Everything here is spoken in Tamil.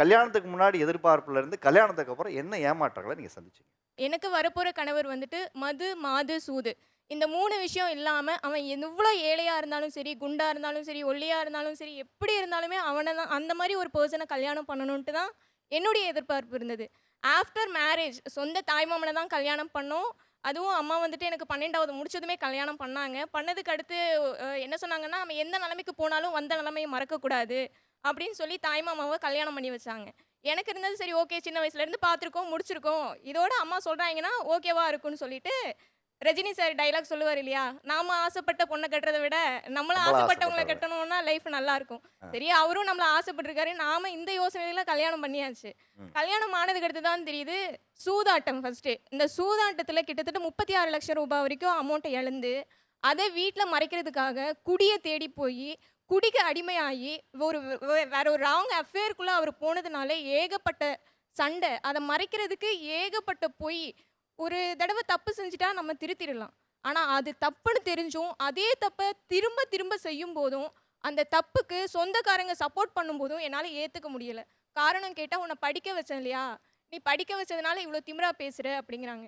கல்யாணத்துக்கு முன்னாடி எதிர்பார்ப்புல இருந்து கல்யாணத்துக்கு அப்புறம் என்ன ஏமாற்றங்களை நீங்க சந்திச்சீங்க? எனக்கு வரப்போகிற கணவர் வந்துட்டு மது மாது சூது. இந்த மூணு விஷயம் இல்லாமல் அவன் எவ்வளோ ஏழையாக இருந்தாலும் சரி குண்டா இருந்தாலும் சரி ஒல்லியாக இருந்தாலும் சரி எப்படி இருந்தாலுமே அவனை தான் அந்த மாதிரி ஒரு பர்சனை கல்யாணம் பண்ணணுன்ட்டு தான் என்னுடைய எதிர்பார்ப்பு இருந்தது. ஆஃப்டர் மேரேஜ் சொந்த தாய்மாமனை தான் கல்யாணம் பண்ணோம். அதுவும் அம்மா வந்துட்டு எனக்கு பன்னெண்டாவது முடிச்சதுமே கல்யாணம் பண்ணாங்க. பண்ணதுக்கு அடுத்து என்ன சொன்னாங்கன்னா நம்ம எந்த நிலைமைக்கு போனாலும் வந்த நிலைமையை மறக்கக்கூடாது. அப்படின்னு சொல்லி தாய்மாமாவை கல்யாணம் பண்ணி வச்சாங்க. எனக்கு இருந்தது சரி ஓகே சின்ன வயசுல இருந்து பார்த்துருக்கோம் முடிச்சிருக்கோம். இதோட அம்மா சொல்றாங்கன்னா ஓகேவா இருக்கும்னு சொல்லிட்டு ரஜினி சார் டைலாக் சொல்லுவார் இல்லையா? நாம ஆசைப்பட்ட பொண்ணை கட்டுறதை விட நம்மள நம்மள ஆசைப்பட்டவங்களை ஆசைப்பட்டவங்க. கட்டணும்னா லைஃப் நல்லா இருக்கும். சரி அவரும் நம்மள ஆசைப்பட்டிருக்காரு. நாம இந்த யோசனையில கல்யாணம் பண்ணியாச்சு. கல்யாணம் ஆனதுக்கு அடுத்து தான் தெரியுது சூதாட்டம் ஃபர்ஸ்ட் இந்த சூதாட்டத்துல கிட்டத்தட்ட முப்பத்தி ஆறு லட்சம் ரூபாய் வரைக்கும் அமௌண்ட்டை இழந்து அதை வீட்டில் மறைக்கிறதுக்காக குடியை தேடி போய் குடிக்கு அடிமையாகி ஒரு வேற ஒரு ராங் அஃபேருக்குள்ளே அவர் போனதுனால ஏகப்பட்ட சண்டை. அதை மறைக்கிறதுக்கு ஏகப்பட்ட பொய். ஒரு தடவை தப்பு செஞ்சுட்டா நம்ம திருத்திடலாம். ஆனால் அது தப்புன்னு தெரிஞ்சும் அதே தப்பை திரும்ப திரும்ப செய்யும் போதும் அந்த தப்புக்கு சொந்தக்காரங்க சப்போர்ட் பண்ணும்போதும் என்னால் ஏற்றுக்க முடியலை. காரணம் கேட்டால் உன்னை படிக்க வச்சேன் இல்லையா? நீ படிக்க வச்சதுனால இவ்வளோ திமிரா பேசுகிற அப்படிங்கிறாங்க.